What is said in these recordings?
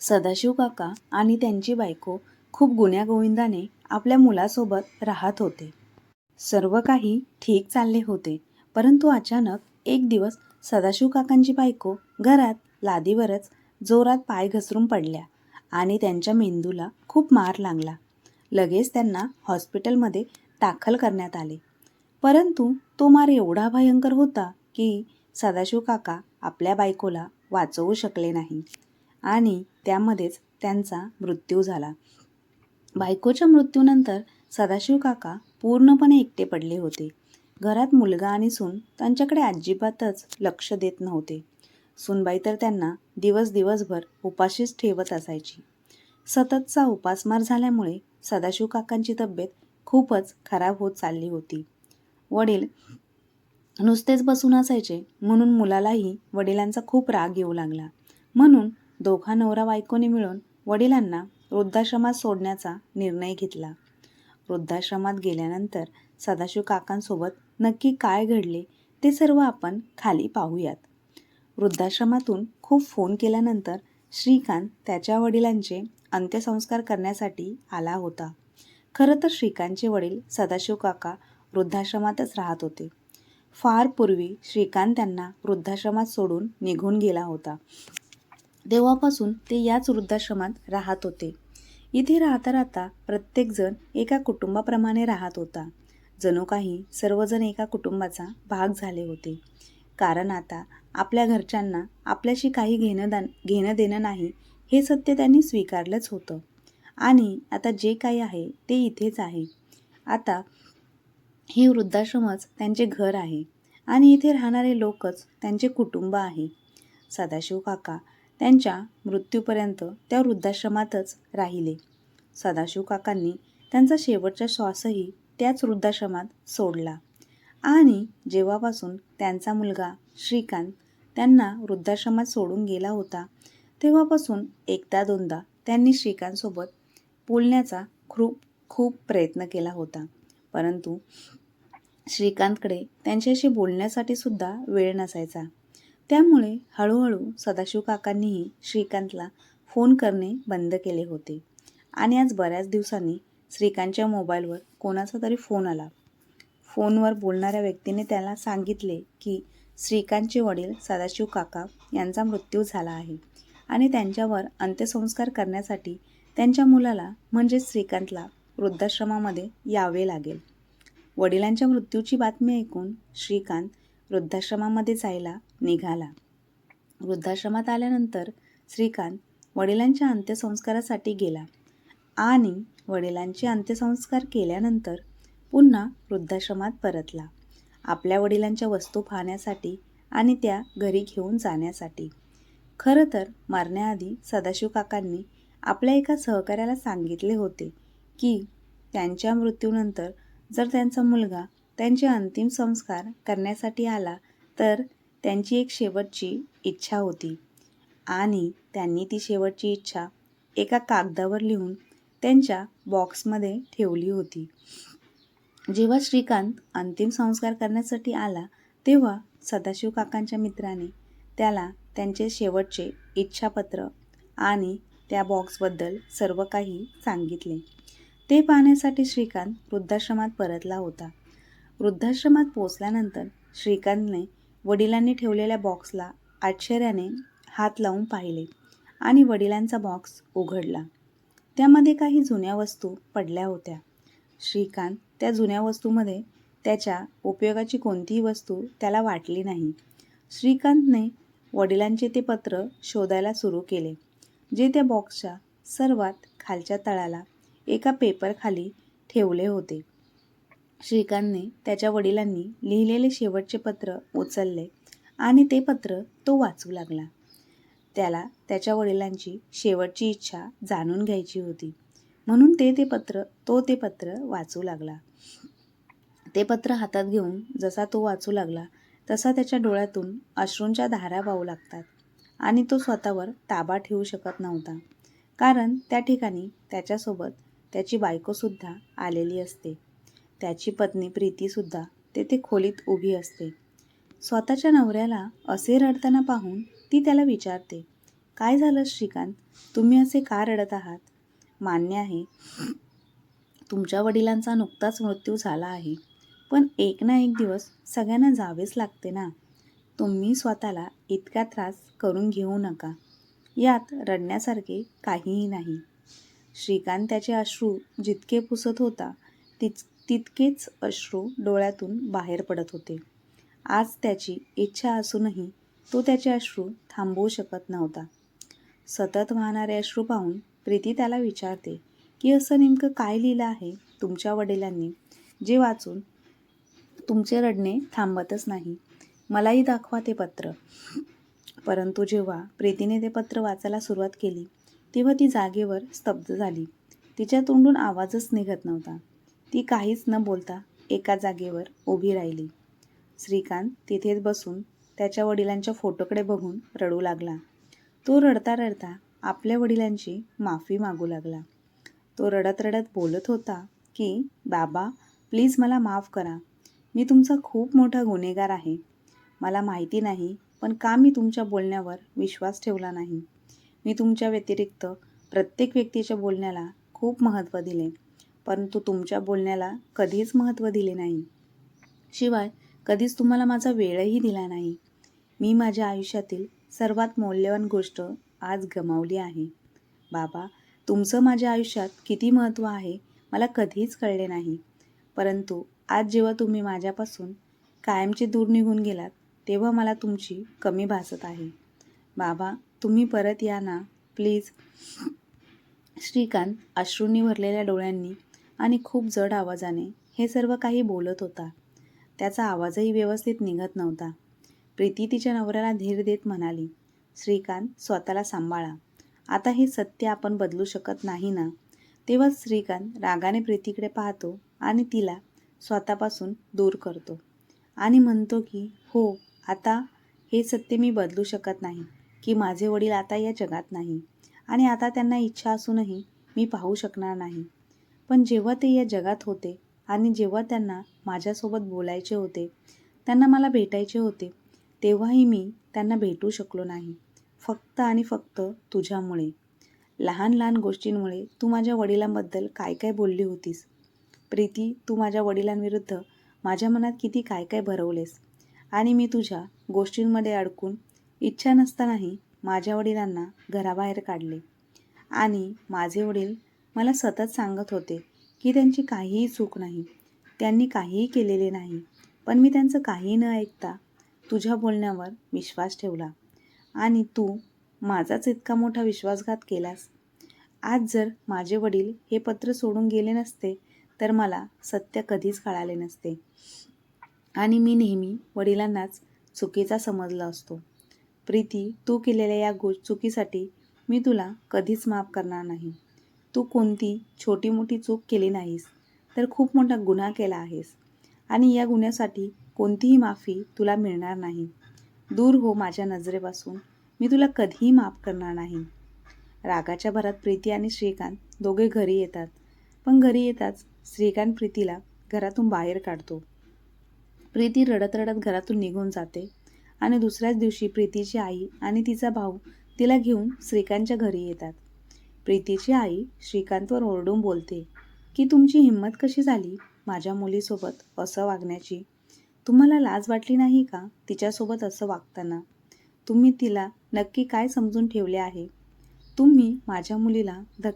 सदाशिव काका आणि त्यांची बायको खूप गुण्यागोविंदाने आपल्या मुलासोबत राहत होते. सर्व काही ठीक चालले होते परंतु अचानक एक दिवस सदाशिव काकांची बायको घरात लादीवरच जोरात पाय घसरून पडल्या आणि त्यांच्या मेंदूला खूप मार लागला. लगेच त्यांना हॉस्पिटलमध्ये दाखल करण्यात आले. परंतु तो मार एवढा भयंकर होता की सदाशिव काका आपल्या बायकोला वाचवू शकले नाही. आणि त्यामध्येच त्यांचा मृत्यू झाला. बायकोच्या मृत्यूनंतर सदाशिव काका पूर्णपणे एकटे पडले होते. घरात मुलगा आणि सून त्यांच्याकडे अजिबातच लक्ष देत नव्हते. सूनबाई तर त्यांना दिवस दिवसभर उपाशीच ठेवत असायची. सततचा उपासमार झाल्यामुळे सदाशिव काकांची तब्येत खूपच खराब होत चालली होती. वडील नुसतेच बसून असायचे म्हणून मुलालाही वडिलांचा खूप राग येऊ लागला. म्हणून दोघा नवरा बायकोने मिळून वडिलांना वृद्धाश्रमात सोडण्याचा निर्णय घेतला. वृद्धाश्रमात गेल्यानंतर सदाशिव काकांसोबत नक्की काय घडले ते सर्व आपण खाली पाहूयात. वृद्धाश्रमातून खूप फोन केल्यानंतर श्रीकांत त्याच्या वडिलांचे अंत्यसंस्कार करण्यासाठी आला होता. खरं तर श्रीकांतचे वडील सदाशिव काका वृद्धाश्रमातच राहत होते. फार पूर्वी श्रीकांत त्यांना वृद्धाश्रमात सोडून निघून गेला होता. तेव्हापासून ते याच वृद्धाश्रमात राहत होते. इथे राहता राहता प्रत्येकजण एका कुटुंबाप्रमाणे राहत होता. जणू काही सर्वजण एका कुटुंबाचा भाग झाले होते. कारण आता आपल्या घरच्यांना आपल्याशी काही घेणं दान घेणं देणं नाही हे सत्य त्यांनी स्वीकारलंच होतं. आणि आता जे काही आहे ते इथेच आहे. आता हे वृद्धाश्रमच त्यांचे घर आहे. आणि इथे राहणारे लोकच त्यांचे कुटुंब आहे. सदाशिव काका त्यांच्या मृत्यूपर्यंत त्या वृद्धाश्रमातच राहिले. सदाशिव काकांनी त्यांचा शेवटचा श्वासही त्याच वृद्धाश्रमात सोडला. आणि जेव्हापासून त्यांचा मुलगा श्रीकांत त्यांना वृद्धाश्रमात सोडून गेला होता तेव्हापासून एकदा दोनदा त्यांनी श्रीकांतसोबत बोलण्याचा खूप खूप प्रयत्न केला होता. परंतु श्रीकांतकडे त्यांच्याशी बोलण्यासाठी सुद्धा वेळ नसायचा. त्यामुळे हळूहळू सदाशिव काकांनीही श्रीकांतला फोन करणे बंद केले होते. आणि आज बऱ्याच दिवसांनी श्रीकांतच्या मोबाईलवर कोणाचा तरी फोन आला. फोनवर बोलणाऱ्या व्यक्तीने त्याला सांगितले की श्रीकांतचे वडील सदाशिव काका यांचा मृत्यू झाला आहे आणि त्यांच्यावर अंत्यसंस्कार करण्यासाठी त्यांच्या मुलाला म्हणजेच श्रीकांतला वृद्धाश्रमामध्ये यावे लागेल. वडिलांच्या मृत्यूची बातमी ऐकून श्रीकांत वृद्धाश्रमामध्ये जायला निघाला. वृद्धाश्रमात आल्यानंतर श्रीकांत वडिलांच्या अंत्यसंस्कारासाठी गेला आणि वडिलांचे अंत्यसंस्कार केल्यानंतर पुन्हा वृद्धाश्रमात परतला. आपल्या वडिलांच्या वस्तू पाहण्यासाठी आणि त्या घरी घेऊन जाण्यासाठी. खरं तर मरण्याआधी सदाशिव काकांनी आपल्या एका सहकार्याला सांगितले होते की त्यांच्या मृत्यूनंतर जर त्यांचा मुलगा त्यांचे अंतिम संस्कार करण्यासाठी आला तर त्यांची एक शेवटची इच्छा होती. आणि त्यांनी ती शेवटची इच्छा एका कागदावर लिहून त्यांच्या बॉक्समध्ये ठेवली होती. जेव्हा श्रीकांत अंतिम संस्कार करण्यासाठी आला तेव्हा सदाशिव काकांच्या मित्राने त्याला त्यांचे शेवटचे इच्छापत्र आणि त्या बॉक्सबद्दल सर्व काही सांगितले. ते पाहण्यासाठी श्रीकांत वृद्धाश्रमात परतला होता. वृद्धाश्रमात पोचल्यानंतर श्रीकांतने वडिलांनी ठेवलेल्या बॉक्सला आश्चर्याने हात लावून पाहिले आणि वडिलांचा बॉक्स उघडला. त्यामध्ये काही जुन्या वस्तू पडल्या होत्या. श्रीकांत त्या जुन्या वस्तूमध्ये त्याच्या उपयोगाची कोणतीही वस्तू त्याला वाटली नाही. श्रीकांतने वडिलांचे ते पत्र शोधायला सुरू केले जे त्या बॉक्सच्या सर्वात खालच्या तळाला एका पेपरखाली ठेवले होते. श्रीकांतने त्याच्या वडिलांनी लिहिलेले शेवटचे पत्र उचलले आणि ते पत्र तो वाचू लागला. त्याला त्याच्या वडिलांची शेवटची इच्छा जाणून घ्यायची होती. म्हणून ते ते पत्र तो ते पत्र वाचू लागला. ते पत्र हातात घेऊन जसा तो वाचू लागला तसा त्याच्या डोळ्यातून अश्रूंच्या धारा वाहू लागतात आणि तो स्वतःवर ताबा ठेवू शकत नव्हता. कारण त्या ठिकाणी त्याच्यासोबत त्याची बायकोसुद्धा आलेली असते. त्याची पत्नी प्रीतीसुद्धा तेथे खोलीत उभी असते. स्वतःच्या नवऱ्याला असे रडताना पाहून ती त्याला विचारते काय झालं श्रीकांत? तुम्ही असे का रडत आहात? मान्य आहे तुमच्या वडिलांचा नुकताच मृत्यू झाला आहे. पण एक ना एक दिवस सगळ्यांना जावेच लागते ना. तुम्ही स्वतःला इतका त्रास करून घेऊ नका. यात रडण्यासारखे काहीही नाही. श्रीकांत त्याचे अश्रू जितके पुसत होता तिच तितकेच अश्रू डोळ्यातून बाहेर पडत होते. आज त्याची इच्छा असूनही तो त्याचे अश्रू थांबवू शकत नव्हता. सतत वाहणारे अश्रू पाहून प्रीती त्याला विचारते की असं नेमकं काय लिहिलं आहे तुमच्या वडिलांनी? जे वाचून तुमचे रडणे थांबतच नाही. मलाही दाखवा ते पत्र. परंतु जेव्हा प्रीतीने ते पत्र वाचायला सुरुवात केली तेव्हा ती जागेवर स्तब्ध झाली. तिच्या तोंडून आवाजच निघत नव्हता. ती काहीच न बोलता एका जागेवर उभी राहिली. श्रीकांत तिथेच बसून त्याच्या वडिलांच्या फोटोकडे बघून रडू लागला. तो रडता रडता आपल्या वडिलांची माफी मागू लागला. तो रडत रडत बोलत होता की बाबा प्लीज मला माफ करा. मी तुमचा खूप मोठा गुन्हेगार आहे. मला माहिती नाही पण का मी तुमच्या बोलण्यावर विश्वास ठेवला नाही? मी तुमच्या व्यतिरिक्त प्रत्येक व्यक्तीच्या बोलण्याला खूप महत्त्व दिले. परंतु तुमच्या बोलण्याला कधीच महत्त्व दिले नाही. शिवाय कधीच तुम्हाला माझा वेळही दिला नाही. मी माझ्या आयुष्यातील सर्वात मौल्यवान गोष्ट आज गमावली आहे. बाबा तुमचं माझ्या आयुष्यात किती महत्त्व आहे मला कधीच कळले नाही. परंतु आज जेव्हा तुम्ही माझ्यापासून कायमचे दूर निघून गेलात तेव्हा मला तुमची कमी भासत आहे. बाबा तुम्ही परत या ना प्लीज. श्रीकांत अश्रूंनी भरलेल्या डोळ्यांनी आणि खूप जड आवाजाने हे सर्व काही बोलत होता. त्याचा आवाजही व्यवस्थित निघत नव्हता. प्रीती तिच्या नवऱ्याला धीर देत म्हणाली श्रीकांत स्वतःला सांभाळा. आता हे सत्य आपण बदलू शकत नाही ना? तेव्हा श्रीकांत रागाने प्रीतीकडे पाहतो आणि तिला स्वतःपासून दूर करतो आणि म्हणतो की हो आता हे सत्य मी बदलू शकत नाही की माझे वडील आता या जगात नाही आणि आता त्यांना इच्छा असूनही मी पाहू शकणार नाही. पण जेव्हा ते या जगात होते आणि जेव्हा त्यांना माझ्यासोबत बोलायचे होते त्यांना मला भेटायचे होते तेव्हाही मी त्यांना भेटू शकलो नाही. फक्त आणि फक्त तुझ्यामुळे. लहान लहान गोष्टींमुळे तू माझ्या वडिलांबद्दल काय काय बोलली होतीस? प्रीती तू माझ्या वडिलांविरुद्ध माझ्या मनात किती काय काय भरवलेस? आणि मी तुझ्या गोष्टींमध्ये अडकून इच्छा नसतानाही माझ्या वडिलांना घराबाहेर काढले. आणि माझे वडील मला सतत सांगत होते की त्यांची काहीही चूक नाही. त्यांनी काहीही केलेले नाही. पण मी त्यांचं काही न ऐकता तुझ्या बोलण्यावर विश्वास ठेवला. आणि तू माझाच इतका मोठा विश्वासघात केलास. आज जर माझे वडील हे पत्र सोडून गेले नसते तर मला सत्य कधीच कळाले नसते. आणि मी नेहमी वडिलांनाच चुकीचा समजला असतो. प्रीती तू केलेल्या या गो चुकीसाठी मी तुला कधीच माफ करणार नाही. तू कोणती छोटी मोठी चूक केली नाहीस तर खूप मोठा गुन्हा केला आहेस. आणि या गुन्ह्यासाठी कोणतीही माफी तुला मिळणार नाही. दूर हो माझ्या नजरेपासून मी तुला कधीही माफ करणार नाही. रागाच्या भरात प्रीती आणि श्रीकांत दोघे घरी येतात. पण घरी येताच श्रीकांत प्रीतीला घरातून बाहेर काढतो. प्रीती रडत रडत घरातून निघून जाते आणि दुसऱ्याच दिवशी प्रीतीची आई आणि तिचा भाऊ तिला घेऊन श्रीकांतच्या घरी येतात. प्रीतीची आई श्रीकांतवर ओरडून बोलते की तुमची हिंमत कशी झाली माझ्या मुलीसोबत असं वागण्याची? तुम्हाला लाज वाटली नाही का तिच्यासोबत असं वागताना? तुम्ही तिला नक्की काय समजून ठेवले आहे? तुम्ही माझ्या मुलीला धक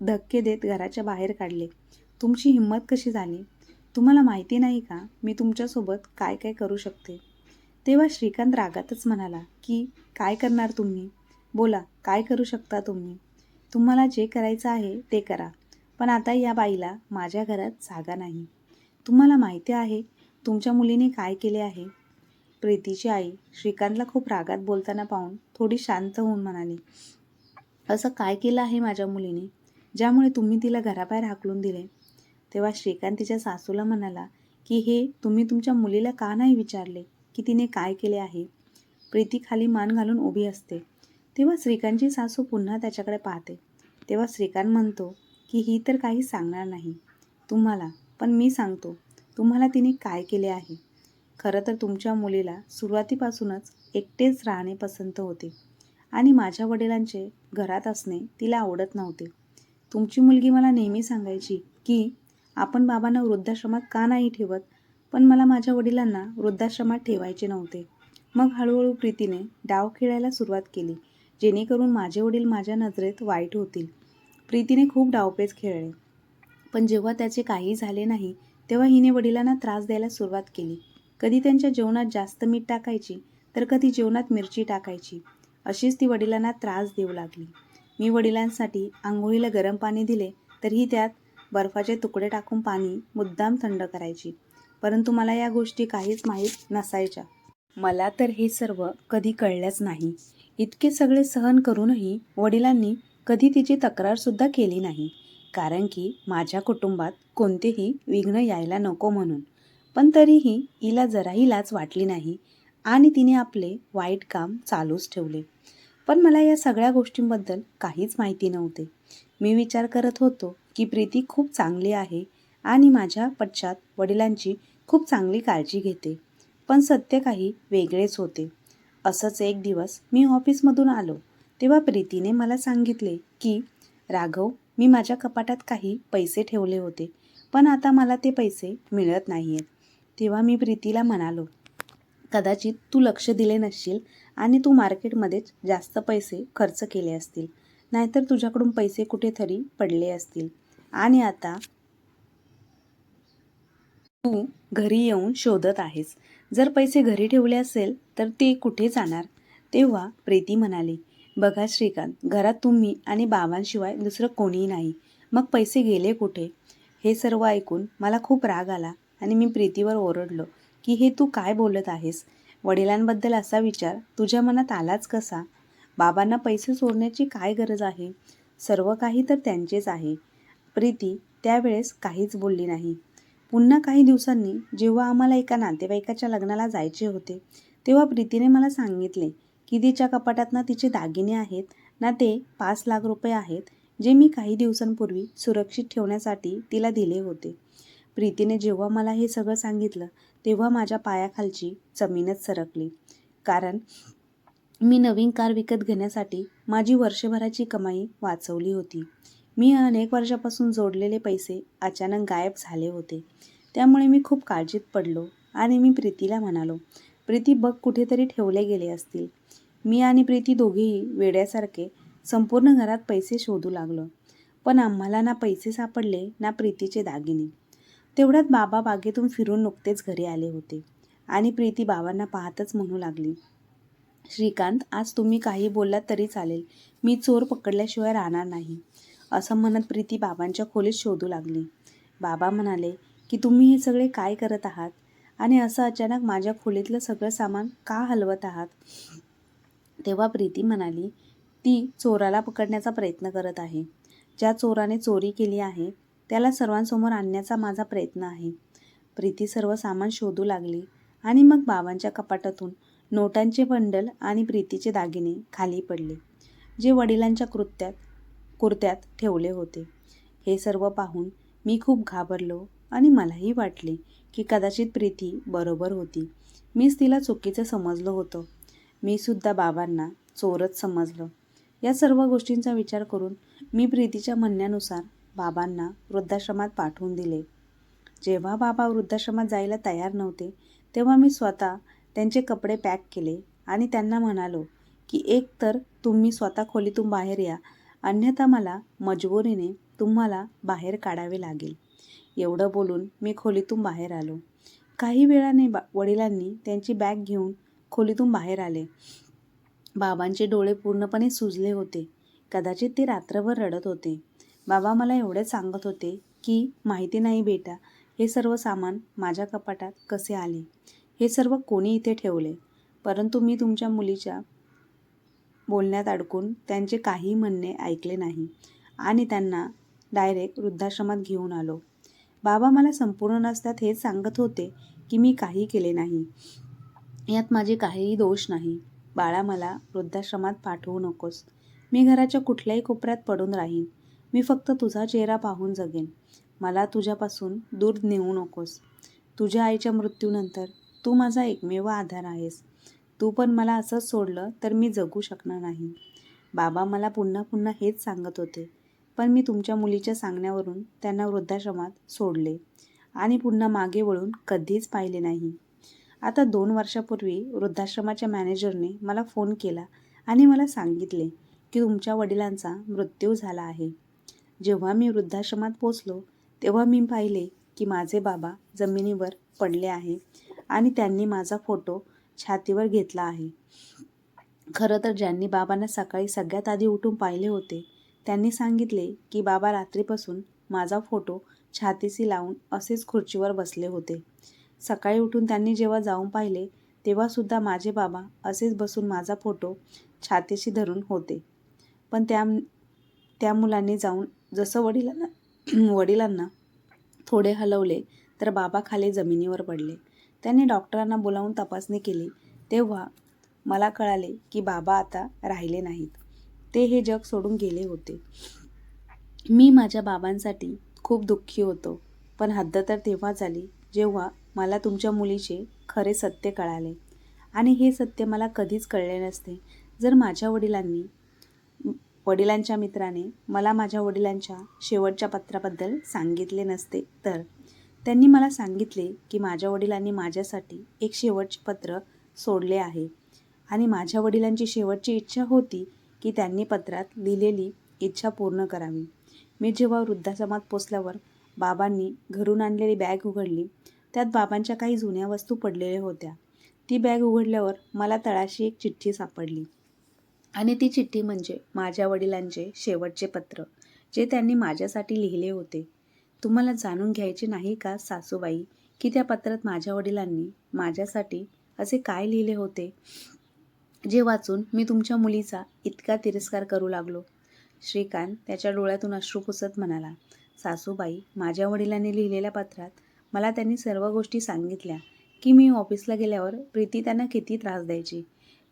धक्के देत घराच्या बाहेर काढले. तुमची हिंमत कशी झाली? तुम्हाला माहिती नाही का मी तुमच्यासोबत काय काय करू शकते? तेव्हा श्रीकांत रागातच म्हणाला की काय करणार तुम्ही? बोला काय करू शकता तुम्ही? तुम्हाला जे करायचं आहे ते करा. पण आता या बाईला माझ्या घरात जागा नाही. तुम्हाला माहिती आहे तुमच्या मुलीने काय केले आहे? प्रीतीची आई श्रीकांतला खूप रागात बोलताना पाहून थोडी शांत होऊन म्हणाली असं काय केलं आहे माझ्या मुलीने? ज्यामुळे तुम्ही तिला घराबाहेर हाकलून दिले? तेव्हा श्रीकांत तिच्या सासूला म्हणाला की हे तुम्ही तुमच्या मुलीला का नाही विचारले की तिने काय केले आहे? प्रीती खाली मान घालून उभी असते. तेव्हा श्रीकांतची सासू पुन्हा त्याच्याकडे पाहते. तेव्हा श्रीकांत म्हणतो की ही तर काही सांगणार नाही. तुम्हाला पण मी सांगतो. तुम्हाला तिने काय केले आहे? खरं तर तुमच्या मुलीला सुरुवातीपासूनच एकटेच राहणे पसंत होते. आणि माझ्या वडिलांचे घरात असणे तिला आवडत नव्हते. तुमची मुलगी मला नेहमी सांगायची की आपण बाबांना वृद्धाश्रमात का नाही ठेवत? पण मला माझ्या वडिलांना वृद्धाश्रमात ठेवायचे नव्हते. मग हळूहळू प्रीतीने डाव खेळायला सुरुवात केली. जेणेकरून माझे वडील माझ्या नजरेत वाईट होतील. प्रीतीने खूप डावपेच खेळले. पण जेव्हा त्याचे काही झाले नाही तेव्हा हिने वडिलांना त्रास द्यायला सुरुवात केली. कधी त्यांच्या जेवणात जास्त मीठ टाकायची तर कधी जेवणात मिरची टाकायची. अशीच ती वडिलांना त्रास देऊ लागली. मी वडिलांसाठी आंघोळीला गरम पाणी दिले तरीही त्यात बर्फाचे तुकडे टाकून पाणी मुद्दाम थंड करायची. परंतु मला या गोष्टी काहीच माहीत नसायच्या. मला तर हे सर्व कधी कळल्याच नाही. इतके सगळे सहन करूनही वडिलांनी कधी तिची तक्रारसुद्धा केली नाही. कारण की माझ्या कुटुंबात कोणतेही विघ्न यायला नको म्हणून. पण तरीही हिला जराही लाच वाटली नाही आणि तिने आपले वाईट काम चालूच ठेवले. पण मला या सगळ्या गोष्टींबद्दल काहीच माहिती नव्हते. मी विचार करत होतो की प्रीती खूप चांगली आहे आणि माझ्या पश्चात वडिलांची खूप चांगली काळजी घेते. पण सत्य काही वेगळेच होते. असंच एक दिवस मी ऑफिसमधून आलो तेव्हा प्रीतीने मला सांगितले की राघव मी माझ्या कपाटात काही पैसे ठेवले होते पण आता मला ते पैसे मिळत नाही आहेत तेव्हा मी प्रीतीला म्हणालो कदाचित तू लक्ष दिले नसशील आणि तू मार्केटमध्येच जास्त पैसे खर्च केले असतील नाहीतर तुझ्याकडून पैसे कुठेतरी पडले असतील आणि आता तू घरी येऊन शोधत आहेस जर पैसे घरी ठेवले असेल तर ते कुठे जाणार? तेव्हा प्रीती म्हणाली बघा श्रीकांत घरात तुम्ही आणि बाबांशिवाय दुसरं कोणीही नाही. मग पैसे गेले कुठे? हे सर्व ऐकून मला खूप राग आला आणि मी प्रीतीवर ओरडलो की हे तू काय बोलत आहेस? वडिलांबद्दल असा विचार तुझ्या मनात आलाच कसा? बाबांना पैसे सोडण्याची काय गरज आहे? सर्व काही तर त्यांचेच आहे. प्रीती त्यावेळेस काहीच बोलली नाही. पुन्हा काही दिवसांनी जेव्हा आम्हाला एका नातेवाईकाच्या लग्नाला जायचे होते तेव्हा प्रीतीने मला सांगितले की तिच्या कपाटात ना तिचे दागिने आहेत ना ते पाच लाख रुपये आहेत जे मी काही दिवसांपूर्वी सुरक्षित ठेवण्यासाठी तिला दिले होते. प्रीतीने जेव्हा मला हे सगळं सांगितलं तेव्हा माझ्या पायाखालची जमीनच सरकली. कारण मी नवीन कार विकत घेण्यासाठी माझी वर्षभराची कमाई वाचवली होती. मी अनेक वर्षापासून जोडलेले पैसे अचानक गायब झाले होते. त्यामुळे मी खूप काळजीत पडलो आणि मी प्रीतीला म्हणालो प्रीती बघ कुठेतरी ठेवले गेले असतील. मी आणि प्रीती दोघेही वेड्यासारखे संपूर्ण घरात पैसे शोधू लागलो. पण आम्हाला ना पैसे सापडले ना प्रीतीचे दागिने. तेवढ्यात बाबा बागेतून फिरून नुकतेच घरी आले होते आणि प्रीती बाबांना पाहतच म्हणू लागली श्रीकांत आज तुम्ही काही बोललात तरी चालेल. मी चोर पकडल्याशिवाय राहणार नाही. असं म्हणत प्रीती बाबांच्या खोलीत शोधू लागली. बाबा म्हणाले की तुम्ही हे सगळे काय करत आहात? आणि असं अचानक माझ्या खोलीतलं सगळं सामान का हलवत आहात? तेव्हा प्रीती म्हणाली ती चोराला पकडण्याचा प्रयत्न करत आहे. ज्या चोराने चोरी केली आहे त्याला सर्वांसमोर आणण्याचा माझा प्रयत्न आहे. प्रीती सर्व सामान शोधू लागली आणि मग बाबांच्या कपाटातून नोटांचे बंडल आणि प्रीतीचे दागिने खाली पडले. जे वडिलांच्या कृत्यात कुर्त्यात ठेवले होते. हे सर्व पाहून मी खूप घाबरलो आणि मलाही वाटले की कदाचित प्रीती बरोबर होती. मीच तिला चुकीचं समजलं होतं. मी सुद्धा बाबांना चोरच समजलं. या सर्व गोष्टींचा विचार करून मी प्रीतीच्या म्हणण्यानुसार बाबांना वृद्धाश्रमात पाठवून दिले. जेव्हा बाबा वृद्धाश्रमात जायला तयार नव्हते तेव्हा मी स्वतः त्यांचे कपडे पॅक केले आणि त्यांना म्हणालो की एक तर तुम्ही स्वतः खोलीतून बाहेर या. अन्यथा मला मजबुरीने तुम्हाला बाहेर काढावे लागेल. एवढं बोलून मी खोलीतून बाहेर आलो. काही वेळाने बा वडिलांनी त्यांची बॅग घेऊन खोलीतून बाहेर आले. बाबांचे डोळे पूर्णपणे सुजले होते. कदाचित ते रात्रभर रडत होते. बाबा मला एवढेच सांगत होते की माहिती नाही बेटा हे सर्व सामान माझ्या कपाटात कसे आले? हे सर्व कोणी इथे ठेवले? परंतु मी तुमच्या मुलीच्या बोलण्यात अडकून त्यांचे काही म्हणणे ऐकले नाही. आणि त्यांना डायरेक्ट वृद्धाश्रमात घेऊन आलो. बाबा मला संपूर्ण नसतात हेच सांगत होते की मी काही केले नाही. यात माझे काहीही दोष नाही. बाळा मला वृद्धाश्रमात पाठवू नकोस. मी घराच्या कुठल्याही कोपऱ्यात पडून राहीन. मी फक्त तुझा चेहरा पाहून जगेन. मला तुझ्यापासून दूर नेऊ नकोस. तुझ्या आईच्या मृत्यूनंतर तू माझा एकमेव आधार आहेस. तू पण मला असंच सोडलं तर मी जगू शकणार नाही. बाबा मला पुन्हा पुन्हा हेच सांगत होते. पण मी तुमच्या मुलीच्या सांगण्यावरून त्यांना वृद्धाश्रमात सोडले आणि पुन्हा मागे वळून कधीच पाहिले नाही. आता दोन वर्षापूर्वी वृद्धाश्रमाच्या मॅनेजरने मला फोन केला आणि मला सांगितले की तुमच्या वडिलांचा मृत्यू झाला आहे. जेव्हा मी वृद्धाश्रमात पोचलो तेव्हा मी पाहिले की माझे बाबा जमिनीवर पडले आहे आणि त्यांनी माझा फोटो छातीवर घेतला आहे. खरं तर ज्यांनी बाबांना सकाळी सगळ्यात आधी उठून पाहिले होते त्यांनी सांगितले की बाबा रात्रीपासून माझा फोटो छातीशी लावून असेच खुर्चीवर बसले होते. सकाळी उठून त्यांनी जेव्हा जाऊन पाहिले तेव्हासुद्धा माझे बाबा असेच बसून माझा फोटो छातीशी धरून होते. पण त्या त्या मुलांनी जाऊन जसं वडिलांना वडिलांना थोडे हलवले तर बाबा खाली जमिनीवर पडले. त्यांनी डॉक्टरांना बोलावून तपासणी केली. तेव्हा मला कळाले की बाबा आता राहिले नाहीत. ते हे जग सोडून गेले होते. मी माझ्या बाबांसाठी खूप दुःखी होतो पण हद्द तर तेव्हा झाली जेव्हा मला तुमच्या मुलीचे खरे सत्य कळाले. आणि हे सत्य मला कधीच कळले नसते. जर माझ्या वडिलांनी वडिलांच्या मित्राने मला माझ्या वडिलांच्या शेवटच्या पत्राबद्दल सांगितले नसते तर? त्यांनी मला सांगितले की माझ्या वडिलांनी माझ्यासाठी एक शेवटचे पत्र सोडले आहे. आणि माझ्या वडिलांची शेवटची इच्छा होती की त्यांनी पत्रात लिहिलेली इच्छा पूर्ण करावी. मी जेव्हा वृद्धाश्रमात पोचल्यावर बाबांनी घरून आणलेली बॅग उघडली. त्यात बाबांच्या काही जुन्या वस्तू पडलेल्या होत्या. ती बॅग उघडल्यावर मला तळाशी एक चिठ्ठी सापडली. आणि ती चिठ्ठी म्हणजे माझ्या वडिलांचे शेवटचे पत्र जे त्यांनी माझ्यासाठी लिहिले होते. तुम्हाला जाणून घ्यायचे नाही का सासूबाई की त्या पत्रात माझ्या वडिलांनी माझ्यासाठी असे काय लिहिले होते? जे वाचून मी तुमच्या मुलीचा इतका तिरस्कार करू लागलो. श्रीकांत त्याच्या डोळ्यातून अश्रू पुसत म्हणाला सासूबाई माझ्या वडिलांनी लिहिलेल्या पत्रात मला त्यांनी सर्व गोष्टी सांगितल्या की मी ऑफिसला गेल्यावर प्रीती त्यांना किती त्रास द्यायची?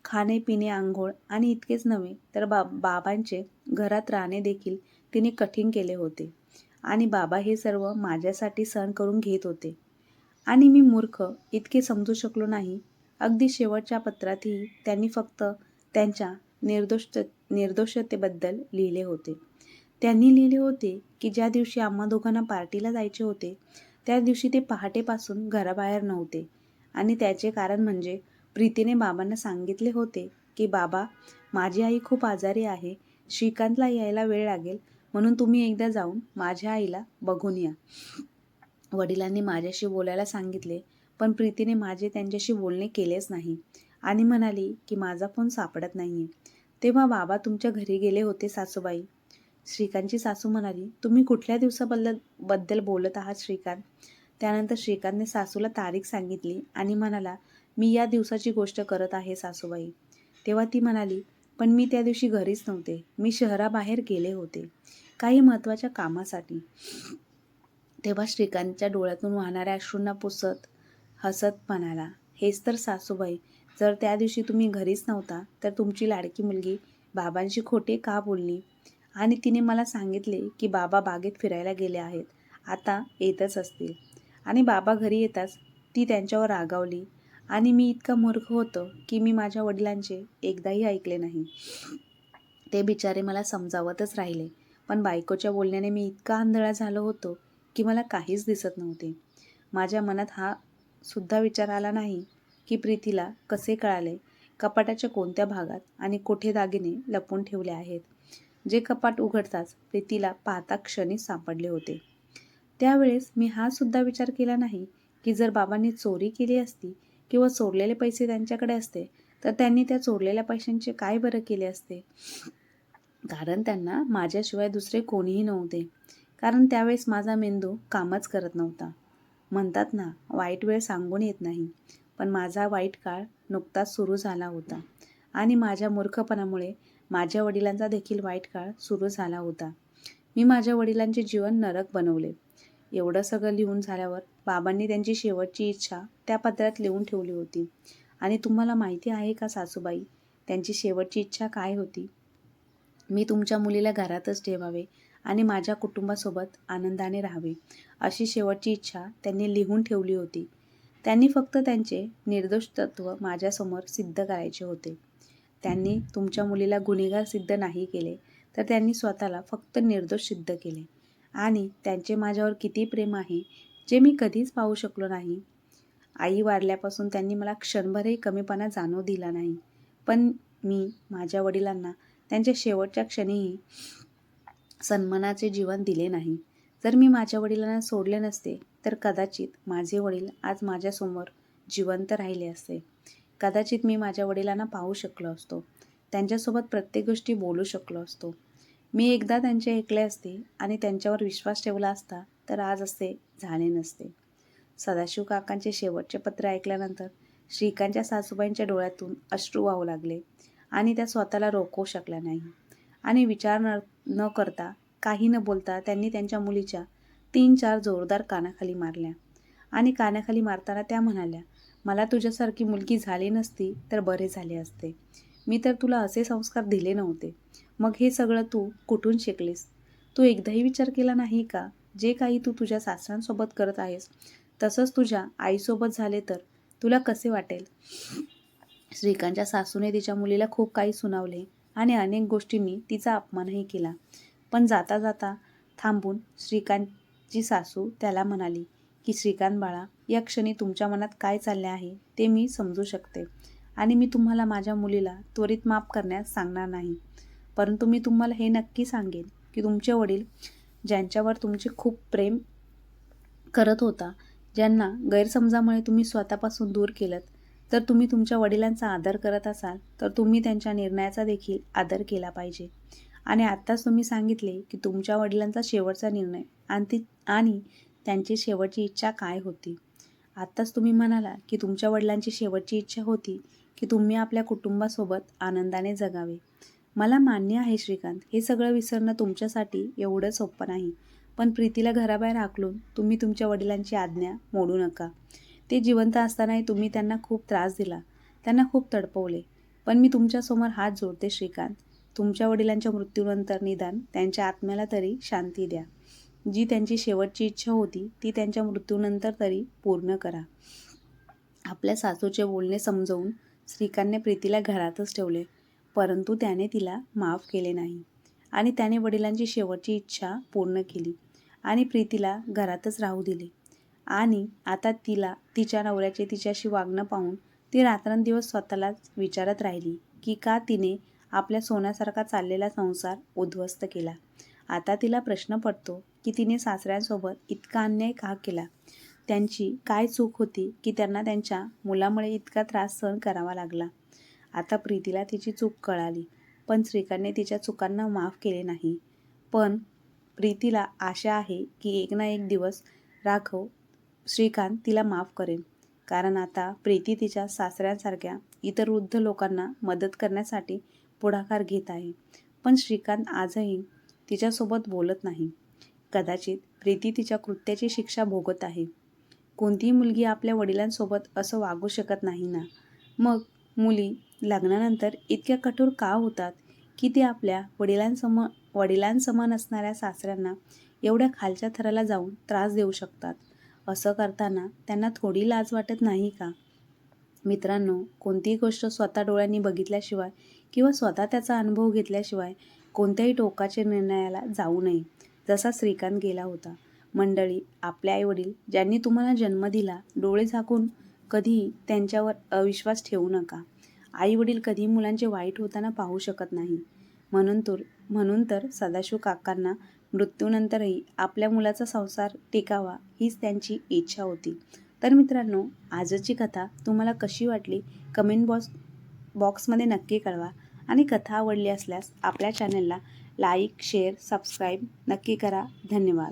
खाणे पिणे आंघोळ आणि इतकेच नव्हे तर बा बाबांचे घरात राहणे देखील तिने कठीण केले होते. आणि बाबा हे सर्व माझ्यासाठी सहन करून घेत होते. आणि मी मूर्ख इतके समजू शकलो नाही. अगदी शेवटच्या पत्रातही त्यांनी फक्त त्यांच्या निर्दोष निर्दोषतेबद्दल लिहिले होते. त्यांनी लिहिले होते की ज्या दिवशी आम्हा दोघांना पार्टीला जायचे होते त्या दिवशी ते पहाटेपासून घराबाहेर नव्हते. आणि त्याचे कारण म्हणजे प्रीतीने बाबांना सांगितले होते की बाबा माझी आई खूप आजारी आहे. श्रीकांतला यायला वेळ लागेल. म्हणून तुम्ही एकदा जाऊन माझ्या आईला बघून या. वडिलांनी माझ्याशी बोलायला सांगितले पण प्रीतीने माझे त्यांच्याशी बोलणे केलेच नाही. आणि म्हणाली की माझा फोन सापडत नाही तेव्हा बाबा तुमच्या घरी गेले होते सासूबाई. श्रीकांतची सासू म्हणाली तुम्ही कुठल्या दिवसाबद्दल बद्दल बोलत आहात श्रीकांत? त्यानंतर श्रीकांतने सासूला तारीख सांगितली आणि म्हणाला मी या दिवसाची गोष्ट करत आहे सासूबाई. तेव्हा ती म्हणाली पण मी त्या दिवशी घरीच नव्हते. मी शहराबाहेर गेले होते. काही महत्त्वाच्या कामासाठी. तेव्हा श्रीकांतच्या डोळ्यातून वाहणाऱ्या अश्रूंना पुसत हसत म्हणाला हेच तर सासूबाई जर त्या दिवशी तुम्ही घरीच नव्हता तर तुमची लाडकी मुलगी बाबांशी खोटे का बोलली? आणि तिने मला सांगितले की बाबा बागेत फिरायला गेले आहेत आता येतच असतील. आणि बाबा घरी येताच ती त्यांच्यावर रागावली. आणि मी इतका मूर्ख होतो की मी माझ्या वडिलांचे एकदाही ऐकले नाही. ते बिचारे मला समजावतच राहिले. पण बायकोच्या बोलण्याने मी इतका आंधळा झालो होतो की मला काहीच दिसत नव्हते. माझ्या मनात हा सुद्धा विचार आला नाही की प्रीतीला कसे कळाले कपाटाच्या कोणत्या भागात आणि कोठे दागिने लपून ठेवले आहेत. जे कपाट उघडताच प्रीतीला पाहता क्षणी सापडले होते. त्यावेळेस मी हा सुद्धा विचार केला नाही की जर बाबांनी चोरी केली असती किंवा चोरलेले पैसे त्यांच्याकडे असते तर त्यांनी त्या चोरलेल्या पैशांचे काय बरं केले असते? कारण त्यांना माझ्याशिवाय दुसरे कोणीही नव्हते. कारण त्यावेळेस माझा मेंदू कामच करत नव्हता. म्हणतात ना वाईट वेळ सांगून येत नाही. पण माझा वाईट काळ नुकताच सुरू झाला होता. आणि माझ्या मूर्खपणामुळे माझ्या वडिलांचा देखील वाईट काळ सुरू झाला होता. मी माझ्या वडिलांचे जीवन नरक बनवले. एवढं सगळं लिहून झाल्यावर बाबांनी त्यांची शेवटची इच्छा त्या पत्रात लिहून ठेवली होती. आणि तुम्हाला माहिती आहे का सासूबाई त्यांची शेवटची इच्छा काय होती? मी तुमच्या मुलीला घरातच ठेवावे आणि माझ्या कुटुंबासोबत आनंदाने राहावे अशी शेवटची इच्छा त्यांनी लिहून ठेवली होती. त्यांनी फक्त त्यांचे निर्दोष तत्व माझ्यासमोर सिद्ध करायचे होते. त्यांनी तुमच्या मुलीला गुन्हेगार सिद्ध नाही केले तर त्यांनी स्वतःला फक्त निर्दोष सिद्ध केले. आणि त्यांचे माझ्यावर किती प्रेम आहे जे मी कधीच पाहू शकलो नाही. आई वारल्यापासून त्यांनी मला क्षणभरही कमीपणा जाणू दिला नाही. पण मी माझ्या वडिलांना त्यांच्या शेवटच्या क्षणीही सन्मानाचे जीवन दिले नाही. जर मी माझ्या वडिलांना सोडले नसते तर कदाचित माझे वडील आज माझ्यासमोर जिवंत राहिले असते. कदाचित मी माझ्या वडिलांना पाहू शकलो असतो. त्यांच्यासोबत प्रत्येक गोष्टी बोलू शकलो असतो. मी एकदा त्यांचे ऐकले असते आणि त्यांच्यावर विश्वास ठेवला असता तर आज असे झाले नसते. सदाशिव काकांचे शेवटचे पत्र ऐकल्यानंतर श्रीकांतच्या सासूबाईंच्या डोळ्यातून अश्रू वाहू लागले. आणि त्या स्वतःला रोखवू शकल्या नाही. आणि विचार न न करता काही न बोलता त्यांनी त्यांच्या मुलीच्या तीन चार जोरदार कानाखाली मारल्या. आणि कानाखाली मारताना त्या म्हणाल्या मला तुझ्यासारखी मुलगी झाली नसती तर बरे झाले असते. मी तर तुला असे संस्कार दिले नव्हते. मग हे सगळं तू कुठून शिकलीस? तू एकदाही विचार केला नाही का? जे काही तू तुझ्या सासऱ्यांसोबत करत आहेस तसंच तुझ्या आईसोबत झाले तर तुला कसे वाटेल? श्रीकांतच्या सासूने तिच्या मुलीला खूप काही सुनावले आणि अनेक गोष्टींनी तिचा अपमानही केला. पण जाता जाता थांबून श्रीकांतची सासू त्याला म्हणाली की श्रीकांत बाळा या क्षणी तुमच्या मनात काय चालले आहे ते मी समजू शकते आणि मी तुम्हाला माझ्या मुलीला त्वरित माफ करण्यास सांगणार नाही. परंतु मी तुम्हाला हे नक्की सांगेन की तुमचे वडील ज्यांच्यावर तुमचे खूप प्रेम करत होता ज्यांना गैरसमजामुळे तुम्ही स्वतःपासून दूर केलं जर तुम्ही तुमच्या वडिलांचा आदर करत असाल तर तुम्ही त्यांच्या निर्णयाचा देखील आदर केला पाहिजे. आणि आत्ताच तुम्ही सांगितले की तुमच्या वडिलांचा शेवटचा निर्णय आणि ती आणि त्यांची शेवटची इच्छा काय होती? आत्ताच तुम्ही म्हणाला की तुमच्या वडिलांची शेवटची इच्छा होती की तुम्ही आपल्या कुटुंबासोबत आनंदाने जगावे. मला मान्य आहे श्रीकांत हे सगळं विसरणं तुमच्यासाठी एवढं सोपं नाही. पण प्रीतीला घराबाहेर हाकलून तुम्ही तुमच्या वडिलांची आज्ञा मोडू नका. ते जिवंत असतानाही तुम्ही त्यांना खूप त्रास दिला. त्यांना खूप तडपवले. पण मी तुमच्यासमोर हात जोडते श्रीकांत. तुमच्या वडिलांच्या मृत्यूनंतर निदान त्यांच्या आत्म्याला तरी शांती द्या. जी त्यांची शेवटची इच्छा होती ती त्यांच्या मृत्यूनंतर तरी पूर्ण करा. आपल्या सासूचे बोलणे समजवून श्रीकांतने प्रीतीला घरातच ठेवले परंतु त्याने तिला माफ केले नाही. आणि त्याने वडिलांची शेवटची इच्छा पूर्ण केली आणि प्रीतीला घरातच राहू दिले. आणि आता तिला तिच्या नवऱ्याचे तिच्याशी वागणं पाहून ती रात्रंदिवस स्वतःलाच विचारत राहिली की का तिने आपल्या सोन्यासारखा चाललेला संसार उद्ध्वस्त केला? आता तिला प्रश्न पडतो की तिने सासऱ्यांसोबत इतका अन्याय का केला? त्यांची काय चूक होती की त्यांना त्यांच्या मुलामुळे इतका त्रास सहन करावा लागला? आता प्रीतीला तिची चूक कळाली पण श्रीकांतने तिच्या चुकांना माफ केले नाही. पण प्रीतीला आशा आहे की एक ना एक दिवस राघव श्रीकांत तिला माफ करेल कारण आता प्रीती तिच्या सासऱ्यांसारख्या इतर वृद्ध लोकांना मदत करण्यासाठी पुढाकार घेत आहे. पण श्रीकांत आजही तिच्यासोबत बोलत नाही. कदाचित प्रीती तिच्या कृत्याची शिक्षा भोगत आहे. कोणतीही मुलगी आपल्या वडिलांसोबत असं वागू शकत नाही ना? मग मुली लग्नानंतर इतक्या कठोर का होतात की ते आपल्या वडिलांसम वडिलांसमान असणाऱ्या सासऱ्यांना एवढ्या खालच्या थराला जाऊन त्रास देऊ शकतात? असं करताना त्यांना थोडी लाज वाटत नाही का? मित्रांनो कोणतीही गोष्ट स्वतः डोळ्यांनी बघितल्याशिवाय किंवा स्वतः त्याचा अनुभव घेतल्याशिवाय कोणत्याही टोकाच्या निर्णयाला जाऊ नये जसा श्रीकांत गेला होता. मंडळी आपले आईवडील ज्यांनी तुम्हाला जन्म दिला डोळे झाकून कधीही त्यांच्यावर अविश्वास ठेवू नका. आई वडील कधी मुलांचे वाईट होताना पाहू शकत नाही. म्हणून तर म्हणून तर सदाशिव काकांना मृत्यूनंतरही आपल्या मुलाचा संसार टिकावा हीच त्यांची इच्छा होती. तर मित्रांनो आजची कथा तुम्हाला कशी वाटली? कमेंट बॉक्स बॉक्समध्ये नक्की कळवा आणि कथा आवडली असल्यास आपल्या चॅनलला लाईक शेअर सबस्क्राईब नक्की करा. धन्यवाद.